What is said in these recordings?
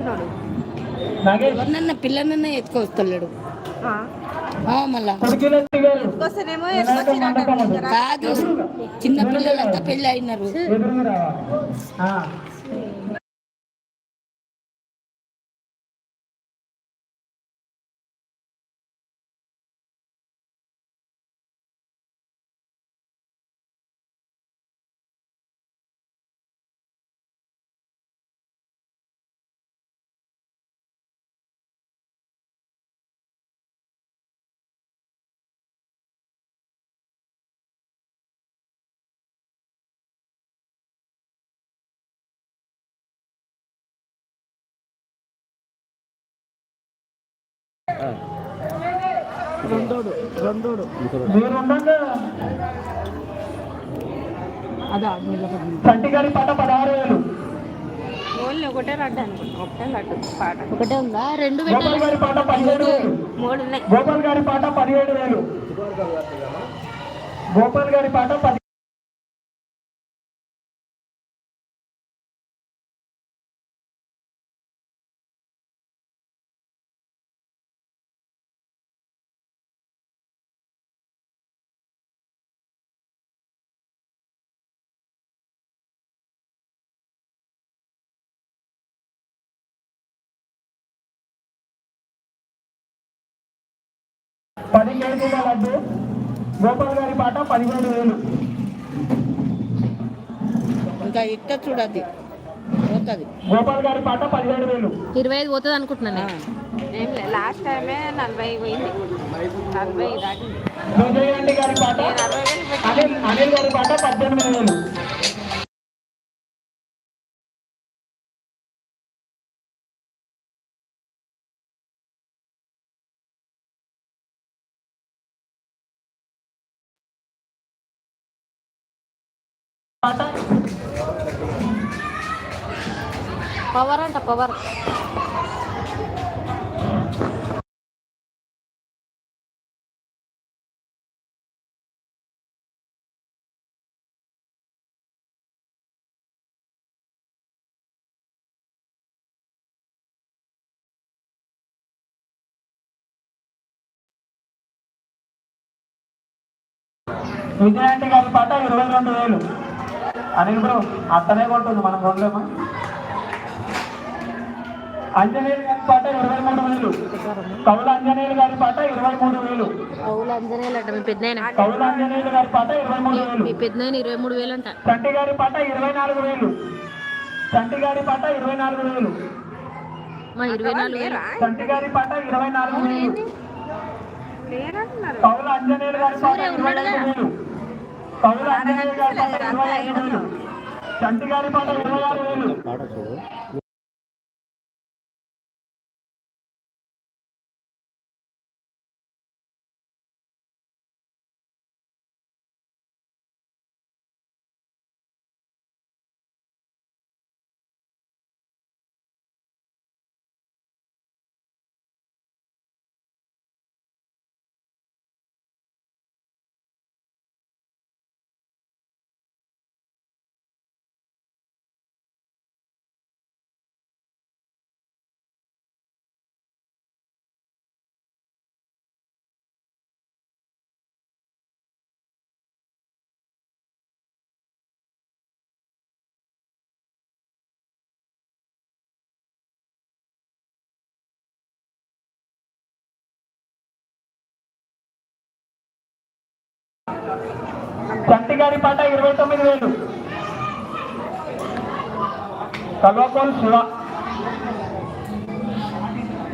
నాగేష్? ఎవరినన్నా పిల్లనన్నా ఎత్తుకొస్తలేడు. ఆ, మళ్ళా. కాదు చిన్న పిల్లలంతా పెళ్ళి అయినారు. రెండోడు రెండోడు. మీరు ఉండండి అదా నిలబడి చంటి గారి పాట పదహారు వేలు. ఓన్లీ ఒకటే లడ్డు అనుకుంటా ఒకటే లడ్డు పాట. ఒకటే ఉందా? రెండు గారి పాట పదిహేడు వేలు. మూడు ఉన్నాయి. గోపాల్ గారి పాట పదిహేడు వేలు. గోపాల్ గారి పాట పది పది కేజీల లడ్డు గోపాల్ గారి పాట పదిహేడు వేలు. ఇంకా ఇట్ట చూడద్ది. పోతుంది. గోపాల్ గారి పాట పదిహేడు వేలు. ఇరవై ఐదు పోతుంది అనుకుంటున్నాను నేను. ఏం లేదు లాస్ట్ టైమే నలభై పోయింది. నలభై దాటింది. గారి పాట వేలు అనిల్ గారి పాట పద్దెనిమిది వేలు. పవర్ అంట పవర్. విజయాంటి గారి పాట ఇరవై రెండు వేలు. అనిల్ బ్రో అత్తనే కొంటుంది మనం కొనలేమా? అంజనేయులు గారి పాట ఇరవై మూడు వేలు. కౌల అంజనేయులు గారి పాట ఇరవై మూడు వేలు. కౌలు అంజనేయులు అంట మీ పెద్దనాయన. కౌల అంజనేయులు గారి పాట ఇరవై మూడు వేలు. మీ పెద్దనాయన ఇరవై మూడు వేలు అంట. చంటి గారి పాట ఇరవై నాలుగు వేలు. చంటి గారి పాట ఇరవై నాలుగు వేలు. మా ఇరవై నాలుగు వేలు. చంటి గారి పాట ఇరవై నాలుగు వేలు. కౌల అంజనేయులు గారి పాట ఇరవై ఐదు వేలు. కౌల అంజనేయులు గారి పాట ఇరవై ఐదు వేలు. చంటి గారి పాట ఇరవై ఆరు వేలు. చంటి గారి పాట ఇరవై తొమ్మిది వేలు. కల్వకోల్ శివ.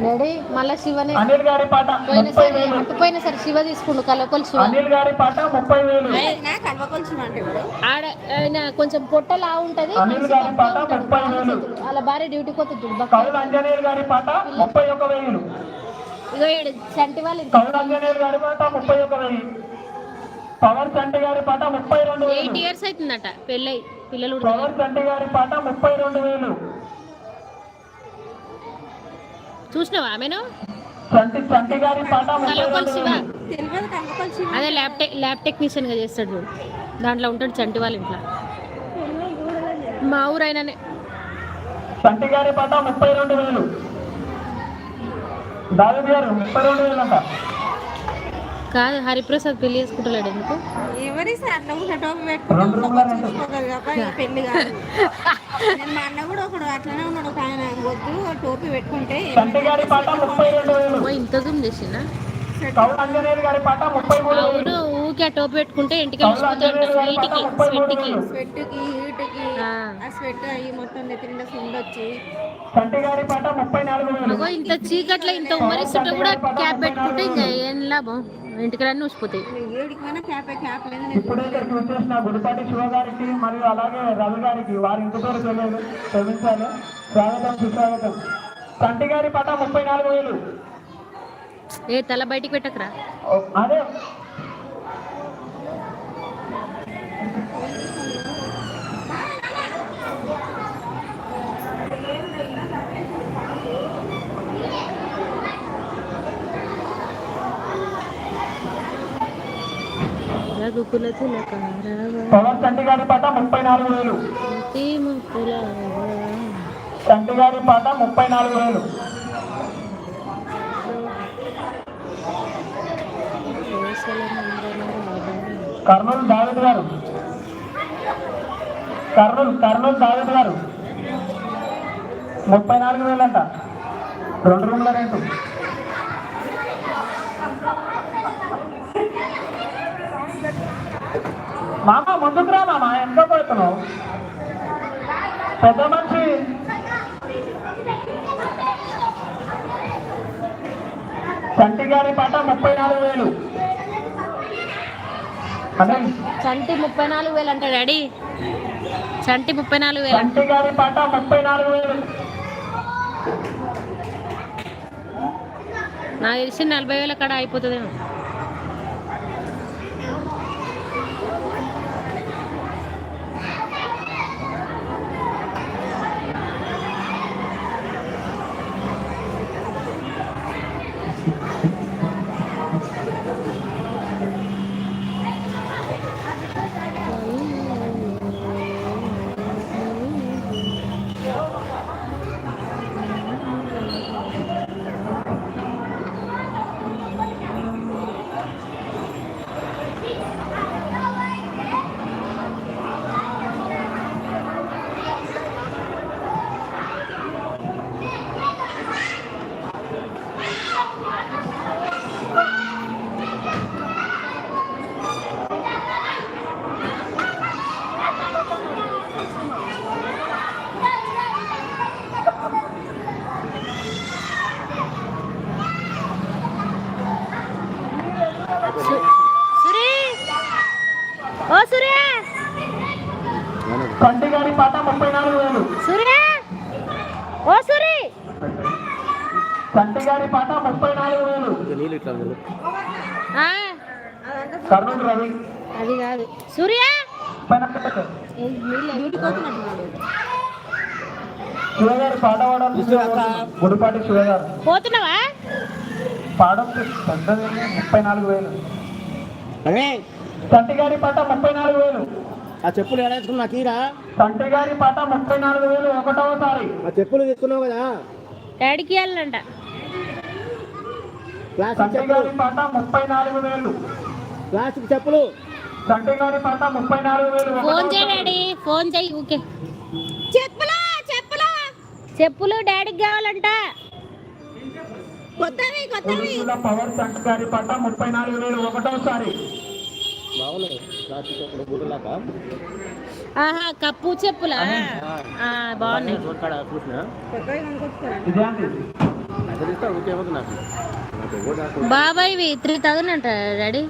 డాడీ మళ్ళా శివనే. అనిల్ గారి పాట వేలు. అట్టుపోయిన సరే శివ తీసుకుండు కలకొలు శివ. అనిల్ గారి పాట ముప్పై వేలు. అంటే ఆడ ఆయన కొంచెం పొట్టలా ఉంటది అనిల్ గారి పాట ముప్పై వేలు. అలా భార్య డ్యూటీకి పోతుంది చూడు. కౌల అంజనేయులు గారి పాట ముప్పై ఒక వెయ్యి ఇగో ఈడ చంటి వాళ్ళు కౌల అంజనేయులు గారి పాట ముప్పై ఒక వెయ్యి పవర్ గారి పాట ముప్పై రెండు ఎయిట్ ఇయర్స్ అవుతుందట పెళ్ళై పిల్లలు. పవర్ గారి పాట ముప్పై రెండు వేలు. చూసినావా ఆమెను? గారి పాట శివ. అదే ల్యాబ్ టెక్ ల్యాబ్ టెక్నీషియన్గా చేస్తాడు చూడు. దాంట్లో ఉంటాడు చంటి వాళ్ళ ఇంట్లో. మా ఊరు ఆయననే సంటి గారి పాట ముప్పై రెండు వేలు. దాదాపు గారు ముప్పై రెండు వేలు అంట కాదు హరిప్రసాద్ పెళ్ళి చేసుకుంటలేడు ఎందుకు? ఎవరి సార్ అట్లా కూడా టోపీ పెట్టుకుంటే పెళ్ళి కాదు. మా అన్న కూడా ఒకడు అట్లనే ఉన్నాడు ఒక ఆయన వద్దు టోపీ పెట్టుకుంటే ఇంత జూమ్ చేసినా అవును ఊకే ఆ టోపీ పెట్టుకుంటే ఇంటికి వెళ్ళిపోతాయంట స్వీట్కి స్వీట్కి. స్వెట్కి హీట్కి ఆ. స్వెట్ అయ్యి మొత్తం నెత్తి నిండా సుండ్ వచ్చి సంటి గారి పాట ముప్పై నాలుగు వేలు. అగో ఇంత చీకట్లో ఇంత ఉమ్మరిస్తుంటే కూడా క్యాప్ పెట్టుకుంటే ఇంకా ఏం లాభం? ఇంటికి ఊసిపోతాయి గుడిపాటి శివ గారికి మరియు అలాగే రవి గారికి వారి ఇంటి పేరు తెలియదు క్షమించాలి. స్వాగతం సుస్వాగతం. సంటి గారి పాట ముప్పై నాలుగు వేలు. ఏ తల బయటికి పెట్టకరా. అదే. పవన్ గారి పాట ముప్పై నాలుగు వేలు. గారి పాట ముప్పై నాలుగు వేలు. కర్నూలు దావేద్ గారు. కర్నూలు కర్నూలు దావేద్ గారు. ముప్పై నాలుగు వేలు అంట రెండు రూమ్ల రెంటు. మామ ముందుకు రా మామ ఎంత పోతున్నావు? పెద్ద మనిషి. సంటి గారి పాట ముప్పై నాలుగు వేలు. చంటి ముప్పై నాలుగు వేలు అంట డాడీ. చంటి ముప్పై నాలుగు వేలు. సంటి గారి పాట ముప్పై నాలుగు వేలు. నాకు తెలిసి నలభై వేల కాడ అయిపోతుందేమో సురే ఓ సురే సంటి గారి పాట ముప్పై నాలుగు వేలు. సురే ఓ సురే సంటి గారి పాట ముప్పై నాలుగు వేలు ఆ, కర్నూలు రవి. అది కాదు. సూర్య గుడిపాటి పోతున్నావా? పాడొచ్చు పెద్దది ముప్పై నాలుగు వేలు. సంటి గారి పాట ముప్పై నాలుగు వేలు. ఆ చెప్పులు ఏడాచుకున్నా తీరా సంటి గారి పాట ముప్పై నాలుగు వేలు ఒకటవసారి ఆ చెప్పులు తీసుకున్నావు కదా? డాడీకి ప్లాస్టిక్ సంటి చెప్పులు. పాట ముప్పై నాలుగు వేలు. ప్లాస్టిక్ చెప్పులు. సంటి గారి పాట ముప్పై నాలుగు వేలు ఫోన్ చేయి డాడీ ఫోన్ చేయి ఓకే చెప్పులా చెప్పులా. చెప్పులు డాడీకి కావాలంట. కొత్తవి కొత్తవి. పవర్ సంటి గారి పాట ముప్పై నాలుగు వేలు ఒకటోసారి బాగున్నాయి ప్లాస్టిక్ చెప్పులు గుడ్డలాక ఆహా కప్పు చెప్పులా? బాగున్నాయి. నాకు? బాబాయ్వి త్రీ థౌజండ్ అంట డాడీ.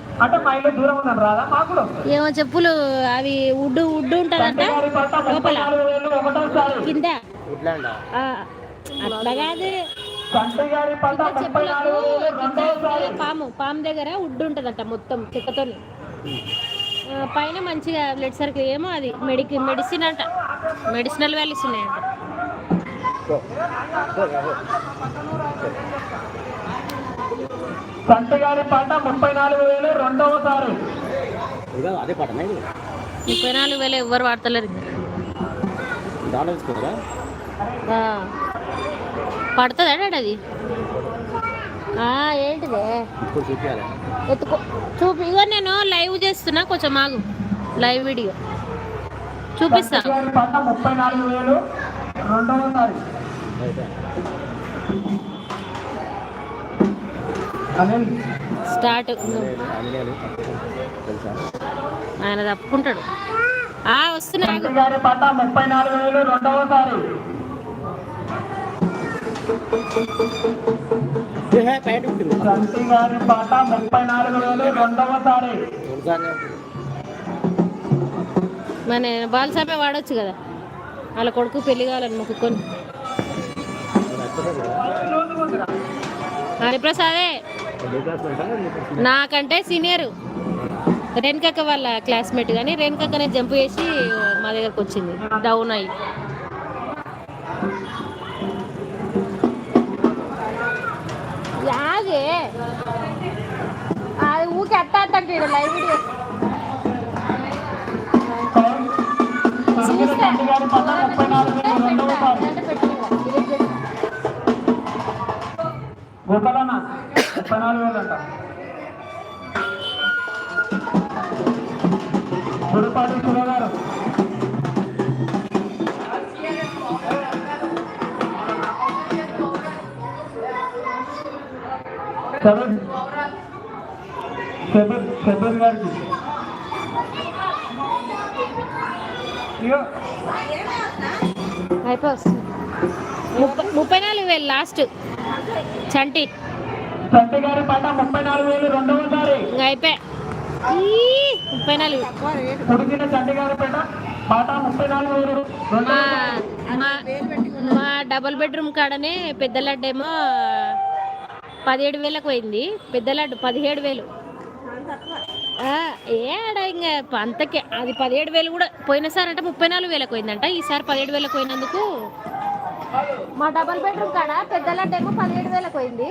ఏమో చెప్పులు అవి ఉడ్డు ఉడ్డు వేలు ఒకటోసారి కింద. అట్లా పాము పాము దగ్గర ఉడ్డు ఉంటుందంట మొత్తం చెక్కతో పైన మంచిగా బ్లడ్ సర్కిల్ ఏమో అది. మెడికి మెడిసిన్ అంట. మెడిసినల్ వాల్యూస్ ఉన్నాయంట. సంటి గారి పాట ముప్పై నాలుగు వేలు రెండవసారి ఇదా అదే పాటనా ఇది. ముప్పై నాలుగు వేలు ఎవ్వరు వాడతలేరు. పడుతుందా అది? ఏంటిదే? ఎత్తుకో చూపి ఇగో నేను లైవ్ చేస్తున్నా కొంచెం ఆగు. Live video. చూపిస్తా. ముప్పై స్టార్ట్. ఆయన తప్పుకుంటాడు. ఆ వస్తున్నా ముప్పై నాలుగు వేలు రెండవసారి బయట ఉంటుంది. చంటి గారి పాట ముప్పై నాలుగు వేలు రెండవసారి చూడగానే మన బాలసామే వాడొచ్చు కదా. వాళ్ళ కొడుకు పెళ్ళి కావాలని మొక్కుకొని. హరిప్రసాదే నాకంటే సీనియర్ రేణుకక్క వాళ్ళ క్లాస్మేట్ కానీ రేణుకక్కనే జంప్ చేసి మా దగ్గరకు వచ్చింది. డౌన్ అయ్యి. యాగే అది ఊకే అట్ట అట్ట లైవ్ వీడియో చంటి గారి పాట ముప్పై నాలుగు వేలు రెండవసారి గోపాలన్న ముప్పై నాలుగు వేలు అంట గుడిపాటి శివ షబీర్ గారికి. ముప్పై నాలుగు వేలు లాస్ట్. చంటి. చంటి గారి పాట ముప్పై నాలుగు వేలు అయిపోయా. ఈ, ముప్పై నాలుగు. ఉడికిన చంటి గారి పేట పాట ముప్పై నాలుగు వేలు మా డబుల్ బెడ్రూమ్ కాడనే పెద్ద లడ్డు ఏమో పదిహేడు వేలకు పోయింది. పెద్ద లడ్డు పదిహేడు వేలు. ఏడ ఇంకా అంతకే అది పదిహేడు వేలు కూడా పోయినసారి అంటే ముప్పై నాలుగు వేలకు పోయిందంట. ఈసారి పదిహేడు వేలకు పోయినందుకు మా డబల్ బెడ్రూమ్ కాడ పెద్ద లడ్డు ఏమో పదిహేడు వేలకు పోయింది.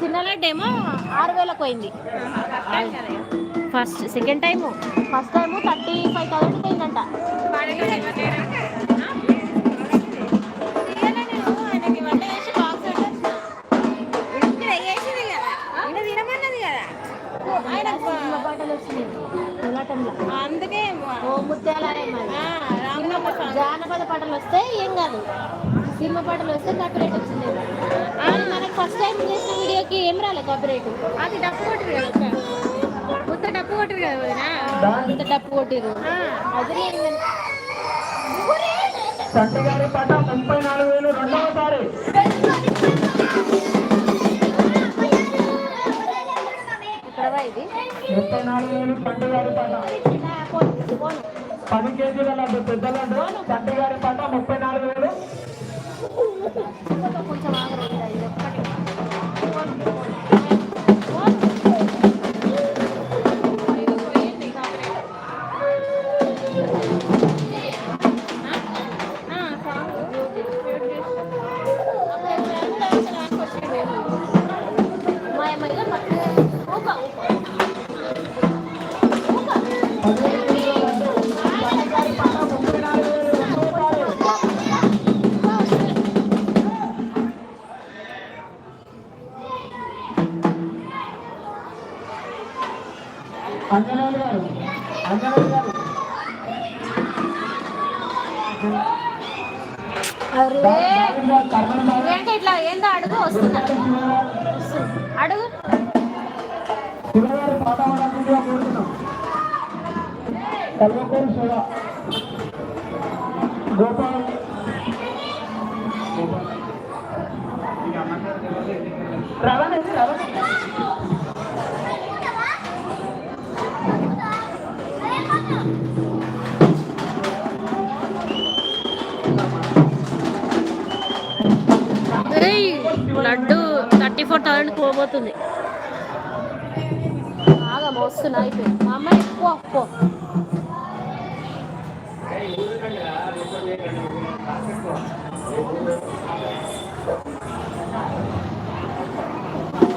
చిన్న లడ్డు ఏమో ఆరు వేలకు పోయింది. First second time. First time thirty five thousand పోయిందంట. జానపద పాటలు వస్తే ఏం కాదు. సినిమా పాటలు వస్తే కాపీరైట్ వచ్చింది. మనకి ఫస్ట్ టైం చేసిన వీడియోకి ఏం రాలే కాపీరైట్? అది డప్పు కొట్టరు కదా కొత్త డప్పు కొట్టరు కదా డప్పు కొట్టిరు. అది గారి పాట ముప్పై నాలుగు వేలు రెండవసారి ఇది? ముప్పై నాలుగు వేలు చంటి గారి పాట. పది కేజీల లడ్డు పెద్ద లడ్డు చంటి గారి పాట ముప్పై నాలుగు వేలు. అంజనేయులు గారు అంజనేయులు గారు. ఏంటి ఇట్లా? ఏందో అడుగు వస్తున్నా. అడుగు. శివ గారి పాట పాడాల్సిందిగా కోరుతున్నాం. కల్వకూరు Shiva Gopal. Ravana Ravana. Laddu thirty four thousand పోబోతుంది. బాగా మోస్తున్నా అయిపోయింది. మా అమ్మాయి పో పో.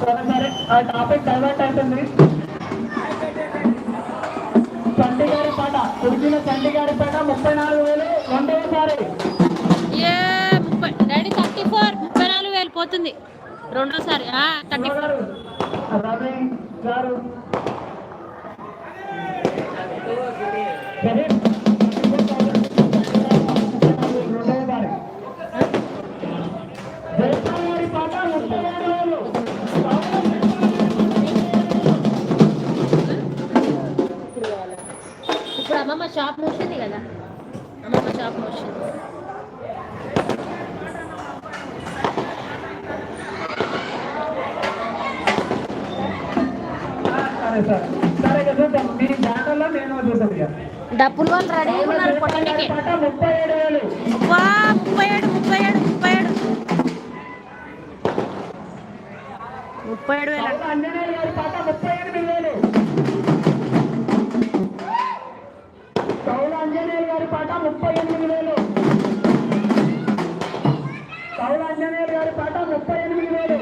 సరే సరే ఆ టాపిక్ డైవర్ట్ అవుతుంది. చంటి గారి పాట ఉడికిన చంటి గారి పాట ముప్పై నాలుగు వేలు డాడీ థర్టీ ఫోర్ ముప్పై నాలుగు వేలు పోతుంది. రెండోసారి థర్టీ ఫోర్. రవి గారు. షాప్ మూసింది కదా అమ్మమ్మ షాప్ మూసింది సరే సార్. సరే ఇక చూద్దాం మీ దాంట్లో నేను చూద్దాం ఇక. డబ్బులు వాళ్ళు రెడీ ఉన్నారు కొట్టడానికి పాట ముప్పై ఏడు వేలు. వా ముప్పై ఏడు ముప్పై ఏడు ముప్పై ఏడు. ముప్పై ఏడు వేలు. కౌల అంజనేయులు గారి పాట ముప్పై ఎనిమిది వేలు. కౌల అంజనేయులు గారి పాట ముప్పై ఎనిమిది వేలు.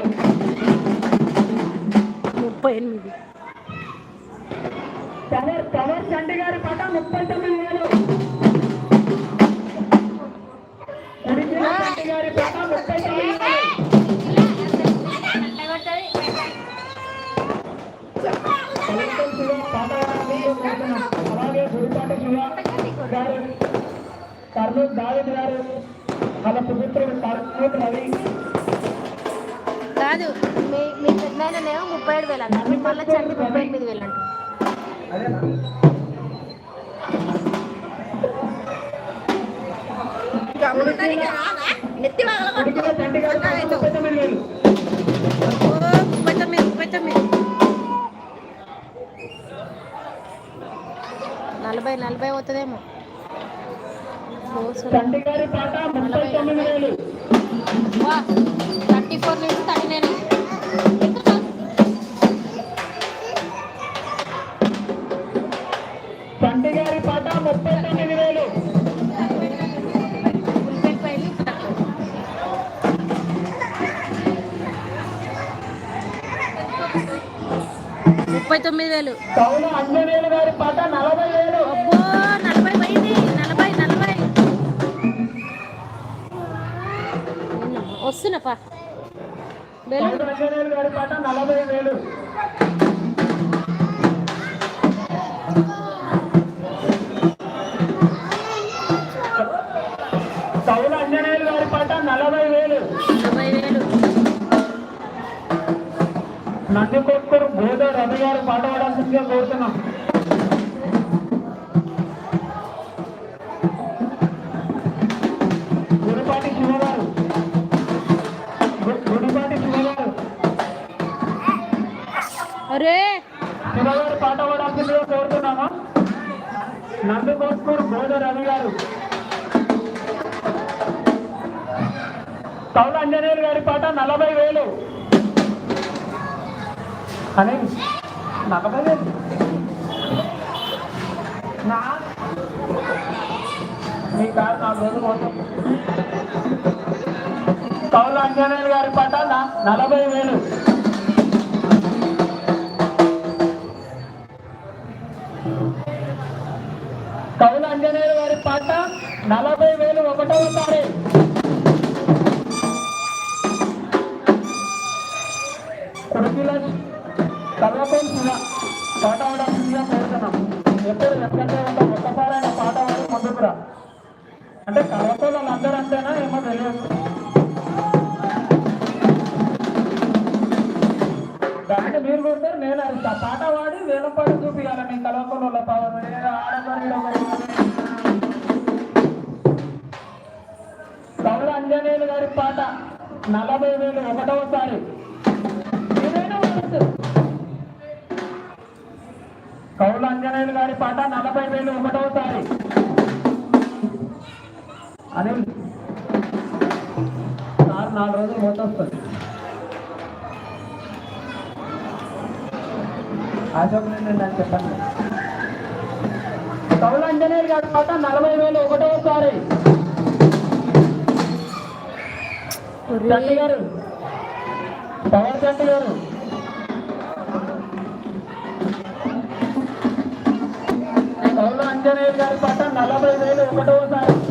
ముప్పై ఎనిమిది. పవర్ పవర్ చండి గారి పాట ముప్పై తొమ్మిది వేలు. గారి పాట ముప్పై తొమ్మిది వేలు. వేలు ముప్పై తొమ్మిది ముప్పై తొమ్మిది నలభై నలభై అవుతుందేమో. వేలు. థర్టీ ఫోర్ నుంచి థర్టీ నైన్. ముప్పై తొమ్మిది వేలు. ముప్పై తొమ్మిది వేలు. అంజనేయులు గారి పాట నలభై వేలు. అబ్బో నలభై పోయింది నలభై నలభై వస్తున్నపా వేలు అంజనేయులు గారి పాట నలభై వేలు. కొట్టుకురు బోధ రవి గారు పాట పాడాల్సిందిగా కోరుతున్నాం. అరే! పాట పాడాల్సిందిగా కోరుతున్నామా నంది కొట్టుకురు బోధ రవి గారు కౌల అంజనేయులు గారి పాట నలభై వేలు. అని నలభై వేలు నా మీ కాదు నాలుగు రోజులు పోతాం కౌలు అంజనేయులు గారి పాట న- నలభై వేలు కౌల అంజనేయులు గారి పాట నలభై వేలు ఒకటవ తారీఖు కుడికిల పాట పాడాల్సిందిగా కోరుతున్నాం ఎప్పుడు ఎక్కడే ఉంటాం ఒక్కసారైనా పాట పాడి ముందుకురా అంటే కల్వకోల్ అందరూ అంతేనా ఏమో తెలియదు. దానికి మీరు కొడతారు నేను అరుస్తా. పాట పాడి వేల పాట చూపించాలి నేను కల్వకోల్ వాళ్ళ పవర్ ఆడతారు అంజనేయులు గారి పాట నలభై వేలు ఒకటవసారి ఏదైనా ఉండొచ్చు. కౌల అంజనేయులు గారి పాట నలభై వేలు ఒకటవసారి అనిల్ సార్ నాలుగు రోజులు పోతే వస్తుంది. అశోక్ నేను చెప్పండి. కౌల అంజనేయులు గారి పాట నలభై వేలు ఒకటవసారి చంటి గారు. పవర్ గారు. కౌల గారి పాట నలభై వేలు ఒకటోసారి.